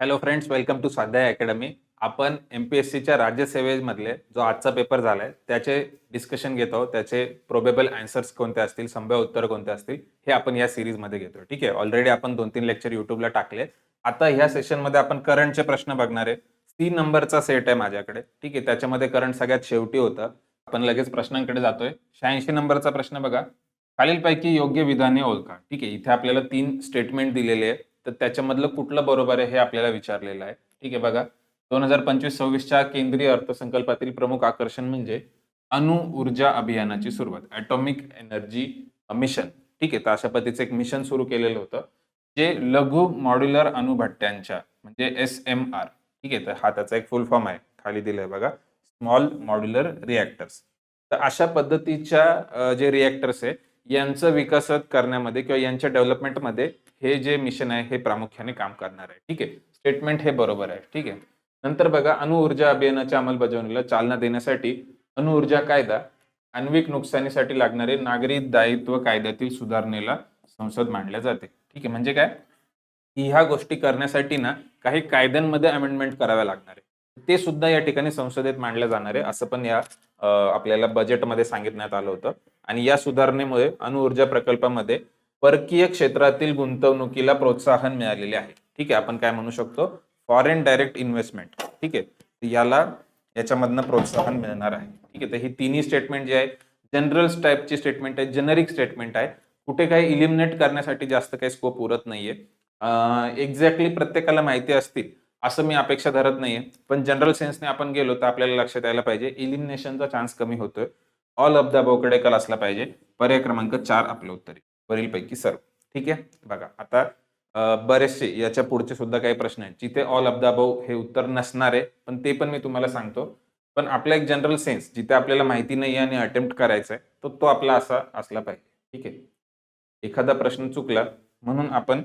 Hello friends welcome to Swadhyay Academy आपण M P S सीच्या राज्यसेवेमधले जो आजचा पेपर झालाय त्याचे डिस्कशन घेत आहोत. त्याचे प्रोबेबल अँसर्स कोणते असतील संभाव्य उत्तर कोणते असतील हे आपण या सिरीजमध्ये घेतो ठीक आहे? ऑलरेडी आपण दोन तीन लेक्चर युट्यूबला टाकले आता ह्या सेशनमध्ये आपण करंटचे प्रश्न बघणार आहे. तीन नंबरचा सेट आहे माझ्याकडे. ठीक आहे? त्याच्यामध्ये करंट सगळ्यात शेवटी होतं. आपण लगेच प्रश्नांकडे जातोय. शहाऐंशी नंबरचा प्रश्न बघा. खालीलपैकी योग्य विधाने ओळखा. ठीक आहे? इथे आपल्याला तीन स्टेटमेंट दिलेले आहे तर त्याच्यामधलं कुठलं बरोबर आहे हे आपल्याला विचारलेलं आहे. ठीक आहे बघा. दोन हजार पंचवीस सव्वीसच्या केंद्रीय अर्थसंकल्पातील प्रमुख आकर्षण म्हणजे अणु ऊर्जा अभियानाची सुरुवात ॲटॉमिक एनर्जी मिशन. ठीक आहे तर अशा पद्धतीचं एक मिशन सुरू केलेलं होतं जे लघु मॉड्युलर अणुभट्ट्यांच्या म्हणजे एस एम आर. ठीक आहे तर हा त्याचा एक फुल फॉर्म आहे. खाली दिलाय बघा. स्मॉल मॉड्युलर रिॲक्टर्स तर अशा पद्धतीच्या जे रिॲक्टर्स आहे यांचं विकसित करण्यामध्ये किंवा यांच्या डेव्हलपमेंटमध्ये हे जे मिशन आहे हे प्रामुख्याने काम करणार आहे. ठीक आहे? स्टेटमेंट हे बरोबर आहे. ठीक आहे? नंतर बघा अणुऊर्जा अभियानाच्या अंमलबजावणीला चालना देण्यासाठी अणुऊर्जा कायदा आण्विक नुकसानीसाठी लागणारे नागरी दायित्व कायद्यातील सुधारणेला संसद मांडल्या जाते. ठीक आहे? म्हणजे काय? की ह्या गोष्टी करण्यासाठी ना काही कायद्यांमध्ये अमेंडमेंट कराव्या लागणार आहे. ते सुद्धा या ठिकाणी संसदेत मांडल्या जाणार आहे असं पण या आपल्याला बजेटमध्ये सांगितण्यात आलं होतं. आणि या सुधारणेमुळे अणुऊर्जा प्रकल्पामध्ये परकीय क्षेत्रातील गुंतवणुकीला प्रोत्साहन मिळालेले आहे. ठीक आहे आपण काय म्हणू शकतो? फॉरेन डायरेक्ट इन्व्हेस्टमेंट ठीक आहे याला याच्यामधनं प्रोत्साहन मिळणार आहे. ठीक आहे तर ही तिन्ही स्टेटमेंट जी आहे जनरल टाईपची स्टेटमेंट आहे जेनरिक स्टेटमेंट आहे. कुठे काही इलिमिनेट करण्यासाठी जास्त काही स्कोप उरत नाहीये. एक्झॅक्टली प्रत्येकाला माहिती असतील असं मी अपेक्षा धरत नाहीये. पण जनरल सेन्सने आपण गेलो तर आपल्याला लक्षात यायला पाहिजे इलिमिनेशनचा चान्स कमी होतोय. ऑल ऑफ द अबावकडे कल असला पाहिजे. पर्याय क्रमांक चार आपलं उत्तर वरीलपैकी सर्व. ठीक आहे? बघा आता बरेचसे याच्या पुढचे सुद्धा काही प्रश्न आहेत. जिथे ऑल ऑफ द अबाव हे उत्तर नसणार आहे पण ते पण मी तुम्हाला सांगतो. पण आपला एक जनरल सेन्स जिथे आपल्याला माहिती नाही आणि अटेम्प्ट करायचा आहे तो तो आपला असा असला पाहिजे. ठीक आहे? एखादा प्रश्न चुकला म्हणून आपण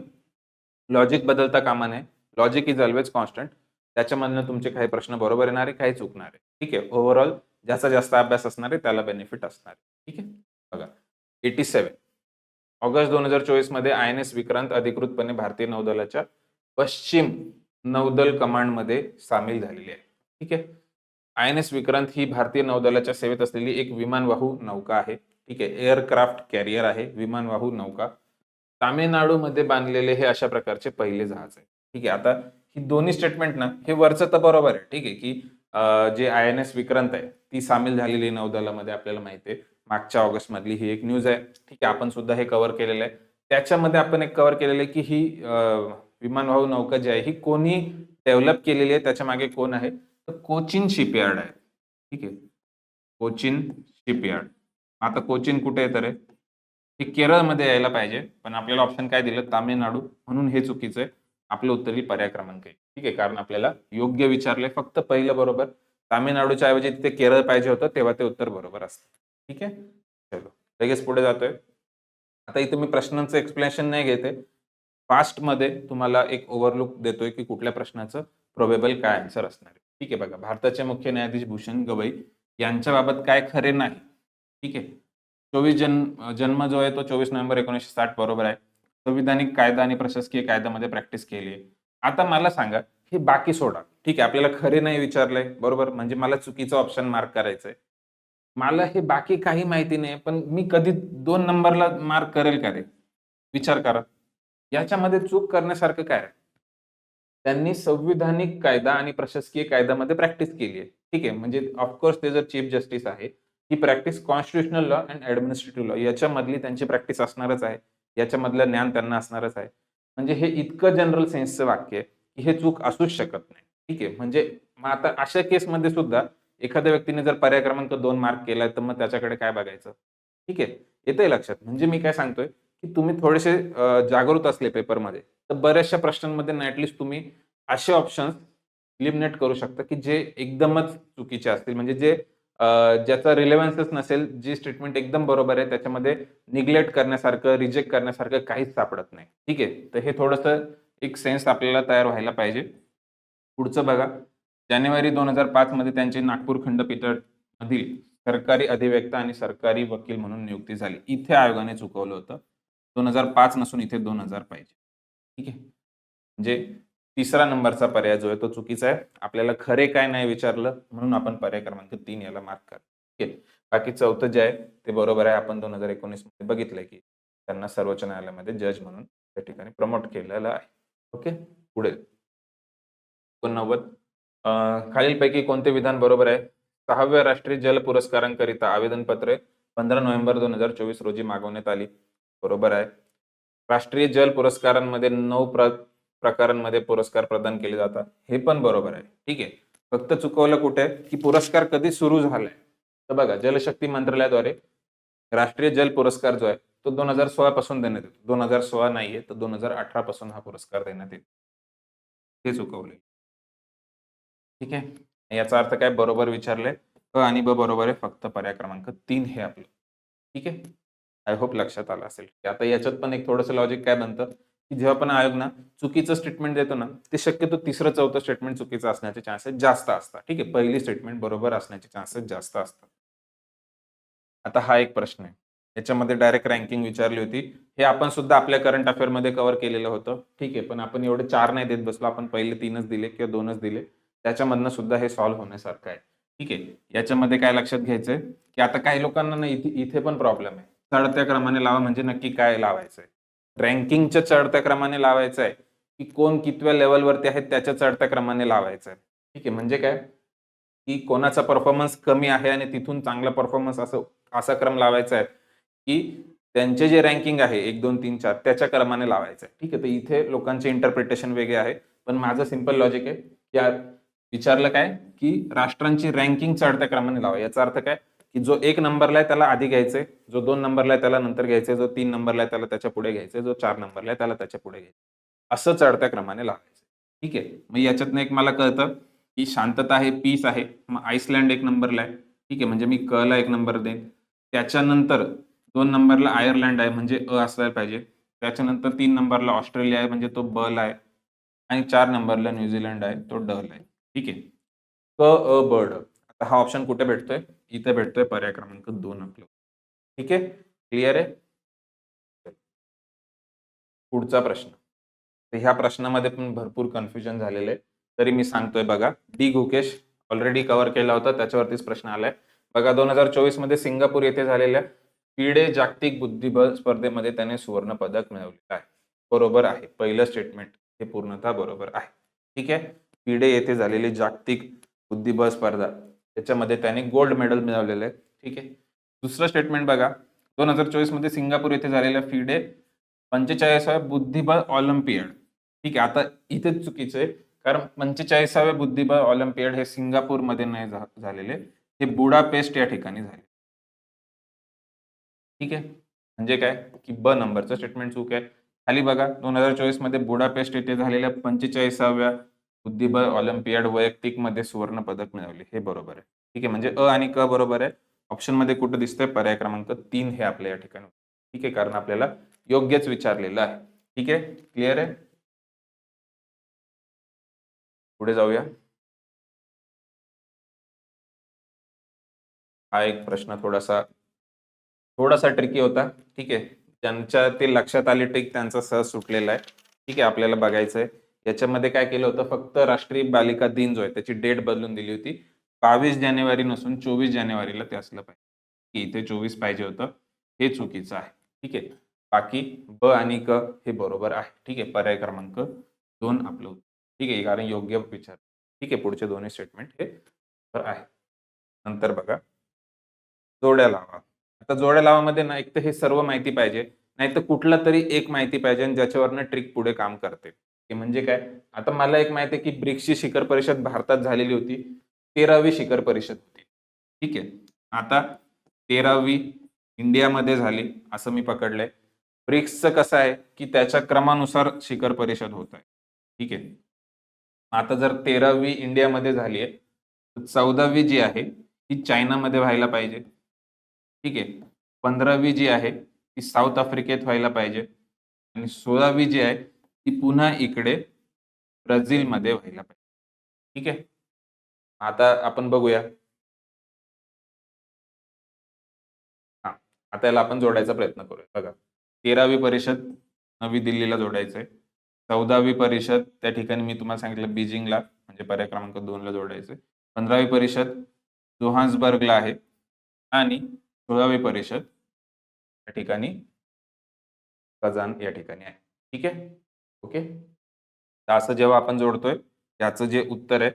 लॉजिक बदलता कामा नये. लॉजिक इज ऑलवेज कॉन्स्टंट त्याच्यामधनं तुमचे काही प्रश्न बरोबर येणार आहे काही चुकणार आहे. ठीक आहे? ओव्हरऑल ज्याचा जास्त अभ्यास असणार आहे त्याला बेनिफिट असणार आहे. ठीक आहे? बघा. एटी सेवन ऑगस्ट दोन हजार चोवीसमध्ये आय एन एस विक्रांत अधिकृतपणे भारतीय नौदलाच्या पश्चिम नौदल कमांडमध्ये सामील झालेली आहे. ठीक आहे? आय एन एस विक्रांत ही भारतीय नौदलाच्या सेवेत असलेली एक विमानवाहू नौका आहे. ठीक आहे? एअरक्राफ्ट कॅरियर आहे. विमानवाहू नौका. तामिळनाडूमध्ये बांधलेले हे अशा प्रकारचे पहिले जहाज आहे. ठीक आहे? आता ही दोन्ही स्टेटमेंट ना हे वरचं तर बरोबर आहे. ठीक आहे की जे आय एन एस विक्रांत आहे ती सामील झालेली आहे नौदलामध्ये आपल्याला माहिती आहे. मागच्या ऑगस्ट मधली ही एक न्यूज आहे. ठीक आहे आपण सुद्धा हे कव्हर केलेलं आहे. त्याच्यामध्ये आपण एक कव्हर केलेलं आहे की ही विमानवाहू नौका जी आहे ही कोणी डेव्हलप केलेली आहे त्याच्यामागे कोण आहे? तर कोचिन शिपयार्ड आहे. ठीक आहे. कोचिन शिपयार्ड आता कोचिन कुठे आहे तर हे? केरळमध्ये यायला पाहिजे. पण आपल्याला ऑप्शन काय दिलं? तामिळनाडू. म्हणून हे चुकीचं आहे. आपलं उत्तर ही पर्याय क्रमांक आहे ठीक आहे कारण आपल्याला योग्य विचारले फक्त पहिलं बरोबर. तामिळनाडूच्या ऐवजी तिथे केरळ पाहिजे होतं तेव्हा ते उत्तर बरोबर असतं. ठीक आहे? चलो लगेच पुढे जातोय. आता इथे मी प्रश्नांचं एक्सप्लेनेशन नाही घेते. फास्टमध्ये तुम्हाला एक ओव्हरलुक देतोय की कुठल्या प्रश्नाचं प्रोबेबल काय आन्सर असणार आहे. ठीक आहे बघा भारताचे मुख्य न्यायाधीश भूषण गवई यांच्या बाबत काय खरे नाही. ठीक आहे? चोवीस जन्म जन्म जो आहे तो चोवीस नोव्हेंबर एकोणीसशे साठ बरोबर आहे. संविधानिक कायदा आणि प्रशासकीय कायद्यामध्ये प्रॅक्टिस केली आहे. आता मला सांगा हे बाकी सोडा. ठीक आहे आपल्याला खरे नाही विचारलंय बरोबर? म्हणजे मला चुकीचं ऑप्शन मार्क करायचंय. मला हे बाकी काही माहिती नाही पण मी कधी दोन नंबरला मार्क करेल का रे? विचार करा. याच्यामध्ये चूक करण्यासारखं काय आहे? त्यांनी संविधानिक कायदा आणि प्रशासकीय कायद्यामध्ये प्रॅक्टिस केली आहे. ठीक आहे म्हणजे ऑफकोर्स ते जर चीफ जस्टिस आहे ही practice constitutional law and administrative law याच्यामधली त्यांची प्रॅक्टिस असणारच आहे. याच्यामधलं ज्ञान त्यांना असणारच आहे. म्हणजे हे इतकं जनरल सेन्सचं वाक्य आहे की हे चूक असूच शकत नाही. ठीक आहे म्हणजे मग आता अशा केसमध्ये सुद्धा एखाद्या व्यक्तीने जर पर्याय क्रमांक दोन मार्क केलाय तर मग त्याच्याकडे काय बघायचं? ठीक आहे? येतंय लक्षात. म्हणजे मी काय सांगतोय की तुम्ही थोडेसे जागृत असले पेपरमध्ये तर बऱ्याचशा प्रश्नांमध्ये ऍटलिस्ट तुम्ही असे ऑप्शन्स इलिमिनेट करू शकता की जे एकदमच चुकीचे असतील. म्हणजे जे ज्याचा रिलेव्हन्सच नसेल जी स्टेटमेंट एकदम बरोबर आहे त्याच्यामध्ये निग्लेक्ट करण्यासारखं रिजेक्ट करण्यासारखं काहीच सापडत नाही. ठीक आहे? तर हे थोडंसं एक सेन्स आपल्याला तयार व्हायला पाहिजे. पुढचं बघा. जानेवारी दोन हजार पाच मध्ये त्यांची नागपूर खंडपीठामधील सरकारी अधिवक्ता आणि सरकारी वकील म्हणून नियुक्ती झाली. इथे आयोगाने चुकवलं होतं. दोन हजार पाच नसून इथे दोन हजार पाहिजे. ठीक आहे? म्हणजे तिसरा नंबरचा पर्याय जो आहे तो चुकीचा आहे. आपल्याला खरे काय नाही विचारलं म्हणून आपण पर्याय क्रमांक तीन याला मार्क कर. ठीक आहे? बाकी चौथं जे आहे ते बरोबर आहे. आपण दोन हजार एकोणीसमध्ये बघितलंय की त्यांना सर्वोच्च न्यायालयामध्ये जज म्हणून त्या ठिकाणी प्रमोट केलेलं आहे. ओके? पुढे. एकोणनव्वद. खालीलपैकी कोणते विधान बरोबर आहे? सहाव्या राष्ट्रीय जल पुरस्कारांकरिता आवेदनपत्रे पंधरा नोव्हेंबर दोन हजार चोवीस रोजी मागवण्यात आली. बरोबर आहे. राष्ट्रीय जल पुरस्कारांमध्ये नऊ प्र प्रकारांमध्ये पुरस्कार प्रदान केले जातात. हे पण बरोबर आहे. ठीक आहे. फक्त चुकवलं कुठे? की पुरस्कार कधी सुरू झालाय? तर बघा जलशक्ती मंत्रालयाद्वारे राष्ट्रीय जल पुरस्कार जो आहे तो दोन हजार सोळा पासून देण्यात येतो. दोन हजार सोळा नाहीये तर दोन हजार अठरा पासून हा पुरस्कार देण्यात येतो. हे चुकवले ठीक आहे? याचा अर्थ काय? बरोबर विचारले. अ आणि ब बरोबर आहे फक्त पर्याय क्रमांक तीन हे आपलं. ठीक आहे? आय होप लक्षात आलं असेल. की आता याच्यात पण एक थोडंसं लॉजिक काय बनतं? की जेव्हा पण आयोग ना चुकीचं स्टेटमेंट देतो ना ते शक्यतो तिसरं चौथं स्टेटमेंट चुकीचं असण्याचे चान्सेस जास्त असतात. ठीक आहे? पहिली स्टेटमेंट बरोबर असण्याचे चान्सेस जास्त असतात. आता हा एक प्रश्न आहे. याच्यामध्ये डायरेक्ट रँकिंग विचारली होती. हे आपण सुद्धा आपल्या करंट अफेअरमध्ये कव्हर केलेलं होतं. ठीक आहे? पण आपण एवढे चार नाही देत बसलो. आपण पहिले तीनच दिले किंवा दोनच दिले. त्याच्यामधनं सुद्धा हे सॉल्व्ह होण्यासारखं आहे. ठीक आहे? याच्यामध्ये काय लक्षात घ्यायचंय? की आता काही लोकांना ना इथे इथे पण प्रॉब्लेम आहे. चढत्या क्रमाने लावा म्हणजे नक्की काय लावायचंय? रँकिंगच्या चढत्या क्रमाने लावायचं आहे की कोण कितव्या लेवलवरती आहेत त्याच्या चढत्या क्रमाने लावायचं आहे ठीक आहे? म्हणजे काय? की कोणाचा परफॉर्मन्स कमी आहे आणि तिथून चांगला परफॉर्मन्स असं असा क्रम लावायचा आहे की त्यांचे जे रँकिंग आहे एक दोन तीन चार त्याच्या क्रमाने लावायचं आहे ठीक आहे? तर इथे लोकांचे इंटरप्रिटेशन वेगळे आहे. पण माझं सिंपल लॉजिक आहे. या विचारलं काय? की राष्ट्रांची रँकिंग चढत्या क्रमाने लावा. याचा अर्थ काय? की जो एक नंबरला आहे त्याला आधी घ्यायचंय जो दोन नंबरला आहे त्याला नंतर घ्यायचंय जो तीन नंबरला आहे त्याला त्याच्या पुढे घ्यायचंय जो चार नंबरला आहे त्याला त्याच्या पुढे घ्यायचं असं चढत्या क्रमाने लावायचं ठीक आहे? मग याच्यातनं एक मला कळतं की शांतता आहे पीस आहे. मग आईसलँड एक नंबरला आहे. ठीक आहे? म्हणजे मी क ला एक नंबर देईन. त्याच्यानंतर दोन नंबरला आयर्लंड आहे म्हणजे अ असायला पाहिजे. त्याच्यानंतर तीन नंबरला ऑस्ट्रेलिया आहे म्हणजे तो ब ला आहे. आणि चार नंबरला न्यूझीलंड आहे तो ड ला आहे. ठीक आहे. क अ बर्ड आता हा ऑप्शन कुठे भेटतोय? इथे भेटतोय पर्याय क्रमांक दोन आपलं ठीक आहे? क्लिअर आहे? पुढचा प्रश्न. तर ह्या प्रश्नामध्ये पण भरपूर कन्फ्युजन झालेलं आहे. तरी मी सांगतोय बघा. डी गुकेश ऑलरेडी कव्हर केला होता. त्याच्यावरतीच प्रश्न आलाय. बघा दोन हजार चोवीसमध्ये सिंगापूर येथे झालेल्या पिडे जागतिक बुद्धिबळ स्पर्धेमध्ये त्याने सुवर्ण पदक मिळवलेलं आहे. बरोबर आहे. पहिलं स्टेटमेंट हे पूर्णतः बरोबर आहे. ठीक आहे? फिडे येथे झालेली जागतिक बुद्धिबळ स्पर्धा. त्याच्यामध्ये त्याने गोल्ड मेडल मिळवलेलं. आहे ठीक आहे? दुसरं स्टेटमेंट बघा. दोन हजार चोवीसमध्ये सिंगापूर येथे झालेल्या फिडे पंचेचाळीसाव्या बुद्धिबळ ऑलिम्पियड. ठीक आहे? आता इथेच चुकीचं आहे. कारण पंचेचाळीसाव्या बुद्धिबळ ऑलिम्पियड हे सिंगापूरमध्ये नाही झालेले. हे बुडापेस्ट या ठिकाणी झाले. ठीक आहे? म्हणजे काय? की ब नंबरचं स्टेटमेंट चूक आहे. खाली बघा. दोन हजार चोवीसमध्ये बुडापेस्ट येथे झालेल्या पंचेचाळीसाव्या बुद्धिबळ ऑलिम्पियाड वैयक्तिकमध्ये सुवर्ण पदक मिळवले. हे बरोबर आहे. ठीक आहे म्हणजे अ आणि क बरोबर आहे. ऑप्शनमध्ये कुठं दिसतंय? पर्याय क्रमांक तीन हे आपल्या या ठिकाणी. ठीक आहे कारण आपल्याला योग्यच विचारलेलं आहे. ठीक आहे क्लिअर आहे? पुढे जाऊया. हा एक प्रश्न थोडासा थोडासा ट्रिकी होता. ठीक आहे ज्यांच्या ते लक्षात आले ट्रिक त्यांचा सहज सुटलेला आहे. ठीक आहे आपल्याला बघायचं आहे याच्यामध्ये काय केलं होतं फक्त राष्ट्रीय बालिका दिन जो आहे त्याची डेट बदलून दिली होती. बावीस जानेवारी नसून चोवीस जानेवारीला ते असलं पाहिजे की इथे चोवीस पाहिजे होतं हे चुकीचं आहे. ठीक आहे? बाकी ब आणि क हे बरोबर आहे. ठीक आहे? पर्याय क्रमांक दोन आपलं ठीक आहे? कारण योग्य विचार. ठीक आहे? पुढचे दोन्ही स्टेटमेंट हे आहे. नंतर बघा. जोड्या लावा. आता जोड्या लावामध्ये ना एक तर हे सर्व माहिती पाहिजे. नाही तर कुठला तरी एक माहिती पाहिजे आणि ज्याच्यावरनं ट्रिक पुढे काम करते. ते म्हणजे काय? आता मला एक माहिती आहे की ब्रिक्सची शिखर परिषद भारतात झालेली होती. तेरावी शिखर परिषद होती. ठीक आहे? आता तेरावी इंडियामध्ये झाली असं मी पकडलंय. ब्रिक्सचं कसं आहे की त्याच्या क्रमानुसार शिखर परिषद होत आहे. ठीक आहे? आता जर तेरावी इंडियामध्ये झाली आहे तर चौदावी जी आहे ती चायनामध्ये व्हायला पाहिजे. ठीक आहे? पंधरावी जी आहे ती साऊथ आफ्रिकेत व्हायला पाहिजे. आणि सोळावी जी आहे ती पुन्हा इकडे ब्राझीलमध्ये व्हायला पाहिजे. ठीक आहे? आता आपण बघूया. हा आता याला आपण जोडायचा प्रयत्न करूया. बघा तेरावी परिषद नवी दिल्लीला जोडायचंय. चौदावी परिषद त्या ठिकाणी मी तुम्हाला सांगितलं बीजिंगला म्हणजे पर्याय क्रमांक दोनला जोडायचंय. पंधरावी परिषद जोहान्सबर्गला आहे. आणि सोळावी परिषद या ठिकाणी कजान या ठिकाणी आहे. ठीक आहे? ओके? तर असं जेव्हा आपण जोडतोय याचं जे उत्तर आहे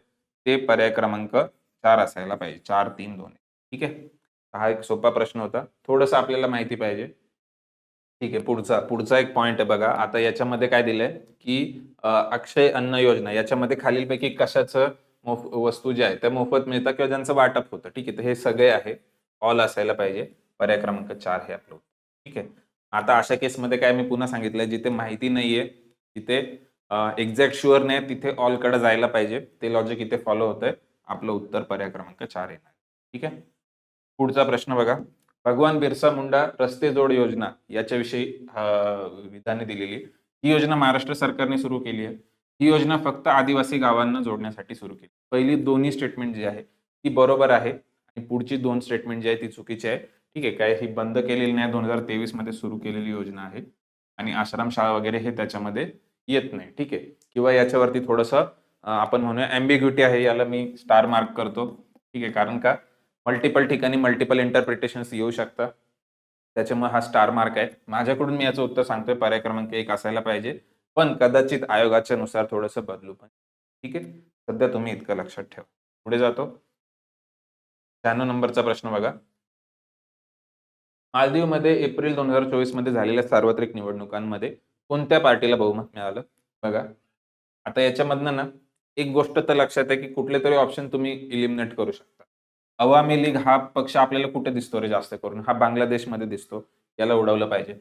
ते पर्याय क्रमांक चार असायला पाहिजे. चार तीन दोन. ठीक आहे? हा एक सोपा प्रश्न होता. थोडंसं आपल्याला माहिती पाहिजे. ठीक आहे पुढचा पुढचा एक पॉइंट आहे बघा. आता याच्यामध्ये काय दिलंय की अक्षय अन्न योजना. याच्यामध्ये खालीलपैकी कशाचं मोफ वस्तू ज्या आहेत त्या मोफत मिळतात किंवा ज्यांचं वाटप होतं. ठीक आहे तर हे सगळे आहे. ऑल असायला पाहिजे. पर्याय क्रमांक चार हे आपलं. ठीक आहे? आता अशा केसमध्ये काय मी पुन्हा सांगितलंय जिथे माहिती नाहीये तिथे एक्झॅक्ट शुअर नाही तिथे ऑलकडे जायला पाहिजे. ते लॉजिक इथे फॉलो होतंय. आपलं उत्तर पर्याय क्रमांक चार येणार. ठीक आहे? पुढचा प्रश्न बघा. भगवान बिरसा मुंडा रस्ते जोड योजना याच्याविषयी विधाने दिलेली. आहे. ही योजना महाराष्ट्र सरकारने सुरू केली आहे. ही योजना फक्त आदिवासी गावांना जोडण्यासाठी सुरू केली. पहिली दोन्ही स्टेटमेंट जी आहे ती बरोबर आहे. आणि पुढची दोन स्टेटमेंट जी आहे ती चुकीची आहे. ठीक आहे? काय ही बंद केलेली नाही. दोन हजार तेवीसमध्ये सुरू केलेली योजना आहे. आणि आश्रमशाळा वगैरे हे त्याच्यामध्ये येत नाही. ठीक आहे? किंवा याच्यावरती थोडंसं आपण म्हणूया अँबिग्युटी आहे याला मी स्टार मार्क करतो. ठीक आहे? कारण का मल्टिपल ठिकाणी मल्टिपल इंटरप्रिटेशन्स येऊ शकतात. त्याच्यामुळे हा स्टार मार्क आहे. माझ्याकडून मी याचं उत्तर सांगतोय. पर्याय क्रमांक एक असायला पाहिजे. पण कदाचित आयोगाच्या नुसार थोडंसं बदलू पण. ठीक आहे? सध्या तुम्ही इतकं लक्षात ठेवा. पुढे जातो. शहाण्णव नंबरचा प्रश्न बघा. मालदीवमध्ये एप्रिल दोन हजार चोवीसमध्ये झालेल्या सार्वत्रिक निवडणुकांमध्ये कोणत्या पार्टीला बहुमत मिळालं? बघा आता याच्यामधनं ना एक गोष्ट तर लक्षात आहे की कुठले तरी ऑप्शन तुम्ही इलिमिनेट करू शकता. अवामी लीग हा पक्ष आपल्याला कुठे दिसतो रे जास्त करून? हा बांगलादेशमध्ये दिसतो याला उडवलं पाहिजे.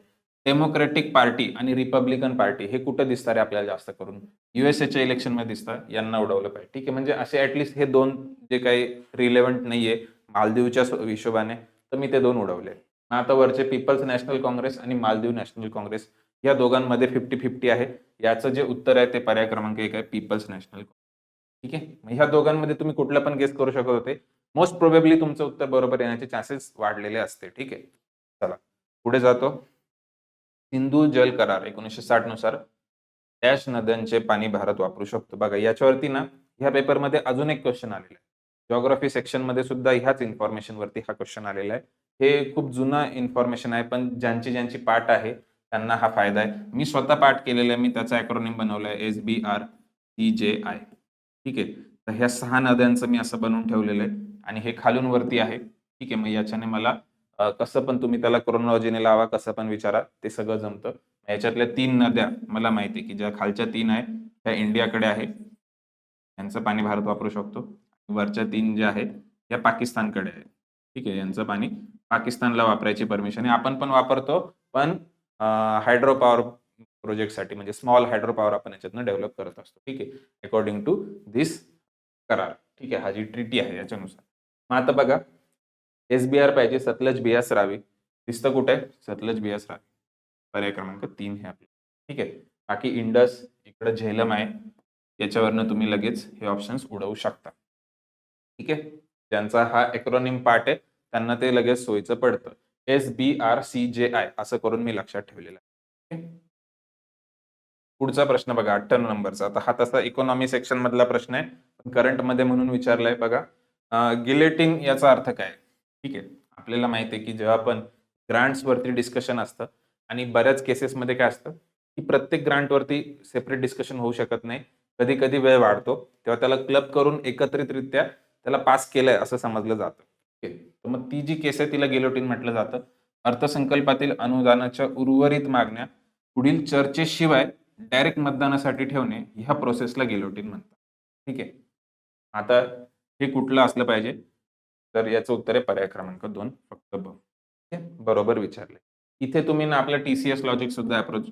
डेमोक्रेटिक पार्टी आणि रिपब्लिकन पार्टी हे कुठं दिसतात रे आपल्याला जास्त करून? युएसएच्या इलेक्शनमध्ये दिसतात यांना उडवलं पाहिजे. ठीक आहे म्हणजे असे ऍटलिस्ट हे दोन जे काही रिलेव्हंट नाहीये मालदीवच्या हिशोबाने तर मी ते दोन उडवले. आता वरचे पीपल्स नॅशनल काँग्रेस आणि मालदीव नॅशनल काँग्रेस या दोघांमध्ये फिफ्टी फिफ्टी आहे. याचं जे उत्तर आहे ते पर्याय क्रमांक एक आहे पीपल्स नॅशनल ठीक आहे? ह्या दोघांमध्ये तुम्ही कुठलं पण गेस करू शकत होते. मोस्ट प्रोबेबली तुमचं उत्तर बरोबर येण्याचे चान्सेस वाढलेले असते. ठीक आहे? चला. पुढे जातो. सिंधू जल करार एकोणीसशे साठनुसार. डॅश नद्यांचे पाणी भारत वापरू शकतो. बघा याच्यावरती ना ह्या पेपरमध्ये अजून एक क्वेश्चन आलेला आहे. जॉग्राफी सेक्शनमध्ये सुद्धा ह्याच इन्फॉर्मेशन वरती हा क्वेश्चन आलेला आहे. हे खूप जुनं इन्फॉर्मेशन आहे पण ज्यांची ज्यांची पाठ आहे त्यांना हा फायदा आहे. मी स्वतः पाठ केलेला आहे मी त्याचा अॅक्रोनिम बनवलाय S B R E J I ठीक आहे? तर ह्या सहा नद्यांचं मी असं बनवून ठेवलेलं आहे. आणि हे खालून वरती आहे. ठीक आहे? मग याच्याने मला कसं पण तुम्ही त्याला क्रोनॉलॉजीने लावा कसं पण विचारा ते सगळं जमतं. याच्यातल्या तीन नद्या मला माहिती आहे की ज्या खालच्या तीन आहे त्या इंडियाकडे आहे. यांचं पाणी भारत वापरू शकतो. वरच्या तीन ज्या आहेत या पाकिस्तानकडे आहे. ठीक आहे? यांचं पाणी पाकिस्तानला वापरायची परमिशन आहे. आपण पण वापरतो पण हायड्रो पॉवर प्रोजेक्टसाठी म्हणजे स्मॉल हायड्रो पॉवर आपण याच्यातनं डेव्हलप करत असतो. ठीक आहे? अकॉर्डिंग टू दिस करार. ठीक आहे? हा जी ट्रिटी आहे याच्यानुसार. मग आता बघा. एस बी आर पाहिजे सतलज बियास रावी. दिसतं कुठे? आहे सतलज बियास रावी. पर्याय क्रमांक तीन हे आपले. ठीक आहे? बाकी इंडस इकडं झेलम आहे. याच्यावरनं तुम्ही लगेच हे ऑप्शन्स उडवू शकता. ठीक आहे? ज्यांचा हा एक्रोनिम पार्ट आहे. त्यांना ते लगेच सोयीचं पडतं. S B R C J I असं करून मी लक्षात ठेवलेलं आहे. पुढचा प्रश्न बघा अठ्ठ्याण्णव नंबरचा. आता हा तसा इकॉनॉमी सेक्शन मधला प्रश्न आहे. करंटमध्ये म्हणून विचारलाय बघा. गिलेटिन याचा अर्थ काय? ठीक आहे. आपल्याला माहिती आहे की जेव्हा आपण ग्रांट्स वरती डिस्कशन असतं आणि बऱ्याच केसेसमध्ये काय असतं? की प्रत्येक ग्रांट वरती सेपरेट डिस्कशन होऊ शकत नाही. कधी कधी वेळ वाढतो. तेव्हा त्याला क्लब करून एकत्रितरित्या त्याला पास केलंय असं समजलं जातं. तर मग ती जी केस आहे तिला गेलोटिन म्हटलं जातं. अर्थसंकल्पातील अनुदानाच्या उर्वरित मागण्या पुढील चर्चेशिवाय डायरेक्ट मतदानासाठी ठेवणे ह्या प्रोसेसला गेलोटिन म्हणतात. ठीक आहे? आता हे कुठलं असलं पाहिजे? तर याचं उत्तर आहे पर्याय क्रमांक दोन फक्त ब. ठीक आहे? बरोबर विचारले इथे तुम्ही ना आपला टीसीएस लॉजिक सुद्धा अप्रोच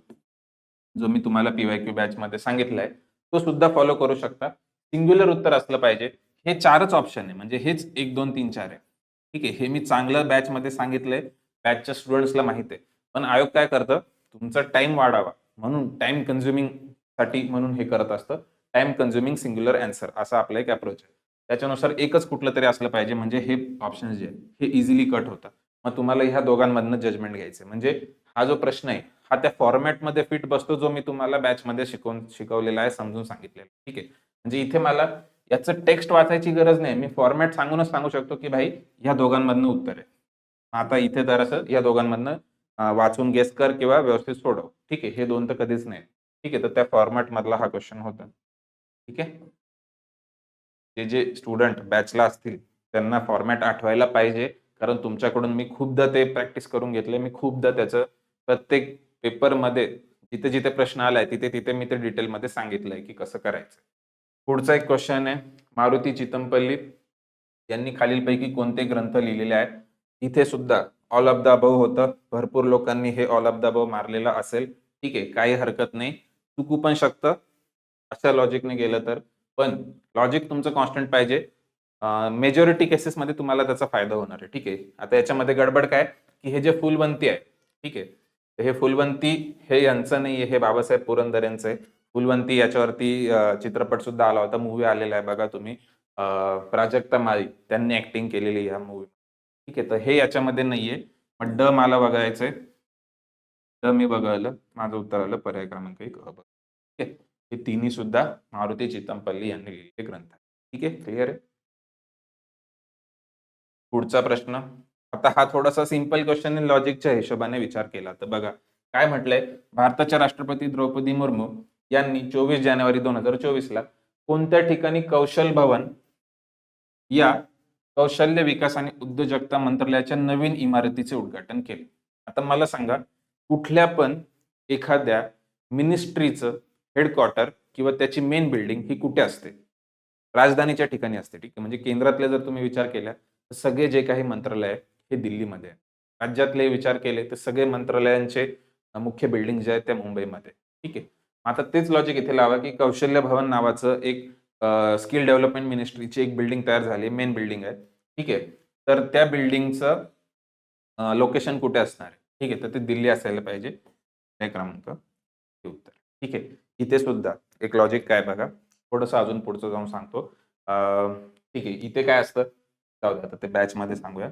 जो मी तुम्हाला पीवाय क्यू बॅच मध्ये सांगितलाय तो सुद्धा फॉलो करू शकता. सिंग्युलर उत्तर असलं पाहिजे. हे चारच ऑप्शन आहे. म्हणजे हेच एक दोन तीन चार आहे. ठीक आहे हे मी चांगलं बॅच मध्ये सांगितलंय. बॅचच्या स्टुडंट्सला माहिती आहे. पण आयोग काय करतं? तुमचा टाइम वाढावा. म्हणून टाइम कन्झ्युमिंगसाठी म्हणून हे करत असतं. टाइम कन्झ्युमिंग सिंग्युलर अँसर असा आपला एक अप्रोच आहे. त्याच्यानुसार एकच कुठलं तरी असलं पाहिजे म्हणजे हे ऑप्शन जे आहे हे इझिली कट होतं मग तुम्हाला ह्या दोघांमधनं जजमेंट घ्यायचं म्हणजे हा जो प्रश्न आहे हा त्या फॉर्मॅटमध्ये फिट बसतो जो मी तुम्हाला बॅचमध्ये शिकवून शिकवलेला आहे समजून सांगितलेला ठीक आहे. म्हणजे इथे मला याचं टेक्स्ट वाचायची गरज नाही. मी फॉर्मॅट सांगूनच सांगू शकतो की भाई ह्या दोघांमधनं उत्तर आहे. आता इथे तर असं या दोघांमधनं वाचून गेस कर किंवा व्यवस्थित सोडव. ठीक आहे? हे दोन तर कधीच नाही. ठीक आहे? तर त्या फॉर्मॅट मधला हा क्वेश्चन होता. ठीक आहे? जे जे स्टुडंट बॅचला असतील त्यांना फॉर्मॅट आठवायला पाहिजे. कारण तुमच्याकडून मी खूपदा ते प्रॅक्टिस करून घेतले. मी खूपदा त्याचं प्रत्येक पेपरमध्ये जिथे जिथे प्रश्न आलाय तिथे तिथे मी ते डिटेलमध्ये सांगितलंय की कसं करायचं. पुढचा एक क्वेश्चन आहे. मारुती चितमपल्ली यांनी खालीलपैकी कोणते ग्रंथ लिहिलेले आहेत? इथे सुद्धा ऑल ऑफ द अबव होतं. भरपूर लोकांनी हे ऑल ऑफ द अबव मारलेलं असेल. ठीक आहे काही हरकत नाही. चुकू पण शकतं. अशा लॉजिकने गेलं तर. पण लॉजिक तुमचं कॉन्स्टंट पाहिजे. मेजॉरिटी केसेसमध्ये तुम्हाला त्याचा फायदा होणार आहे. ठीक आहे. आता याच्यामध्ये गडबड काय? की हे जे फुलवंती आहे. ठीक आहे. हे फुलवंती हे यांचं नाही आहे हे बाबासाहेब पुरंदर यांचं आहे. फुलवंती याच्यावरती चित्रपट सुद्धा आला होता. मूवी आलेला आहे बघा तुम्ही. प्राजक्ता माळी त्यांनी ऍक्टिंग केलेली ह्या मूवी ठीक आहे तर हे याच्यामध्ये नाहीये. पण ड मला बघायचंय. ड मी बघायला माझं उत्तर आलं पर्याय क्रमांक एक अ ठीक आहे? हे तिन्ही सुद्धा मारुती चितमपल्ली यांनी लिहिलेले ग्रंथ ठीक आहे? क्लिअर आहे? पुढचा प्रश्न. आता हा थोडासा सिंपल क्वेश्चन लॉजिकच्या हिशोबाने विचार केला. तर बघा काय म्हटलंय? भारताच्या राष्ट्रपती द्रौपदी मुर्मू यांनी चोवीस जानेवारी दोन हजार चोवीसला कोणत्या ठिकाणी कौशल भवन या कौशल्य विकास आणि उद्योजकता मंत्रालयाच्या नवीन इमारतीचे उद्घाटन केले? आता मला सांगा कुठल्या पण एखाद्या मिनिस्ट्रीचं हेडक्वार्टर किंवा त्याची मेन बिल्डिंग ही कुठे असते? राजधानीच्या ठिकाणी असते ठीक आहे? म्हणजे केंद्रातले जर तुम्ही विचार केला तर सगळे जे काही मंत्रालय हे दिल्लीमध्ये आहे राज्यातले विचार केले तर सगळे मंत्रालयांचे मुख्य बिल्डिंग जे आहेत त्या मुंबईमध्ये ठीक आहे? आता तेच लॉजिक इथे लावा की कौशल्य भवन नावाचं एक स्किल डेव्हलपमेंट मिनिस्ट्रीची एक बिल्डिंग तयार झाली मेन बिल्डिंग आहे. ठीक आहे? तर त्या बिल्डिंगचं लोकेशन कुठे असणार आहे? ठीक आहे? तर ते दिल्ली असायला पाहिजे. हे क्रमांक उत्तर. ठीक आहे? इथे सुद्धा एक लॉजिक काय बघा? थोडंसं अजून पुढचं जाऊन सांगतो. ठीक आहे. इथे काय असतं? जाऊ दे आता ते बॅच मध्ये सांगूया.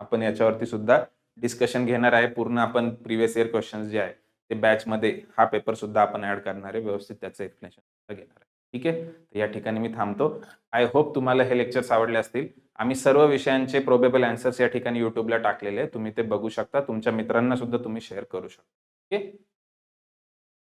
आपण याच्यावरती सुद्धा डिस्कशन घेणार आहे. पूर्ण आपण प्रिव्हियस इयर क्वेश्चन जे आहे ते बॅच मध्ये हा पेपर सुद्धा आपण ऍड करणार आहे. व्यवस्थित त्याचं एक्सप्लेनेशन घेणार आहे. ठीक आहे? तर या ठिकाणी मी थांबतो. आय होप तुम्हाला हे लेक्चर्स आवडले असतील. आम्ही सर्व विषयांचे प्रोबेबल अँसर्स या ठिकाणी युट्यूबला टाकलेले आहे. तुम्ही ते बघू शकता. तुमच्या मित्रांना सुद्धा तुम्ही शेअर करू शकता. ओके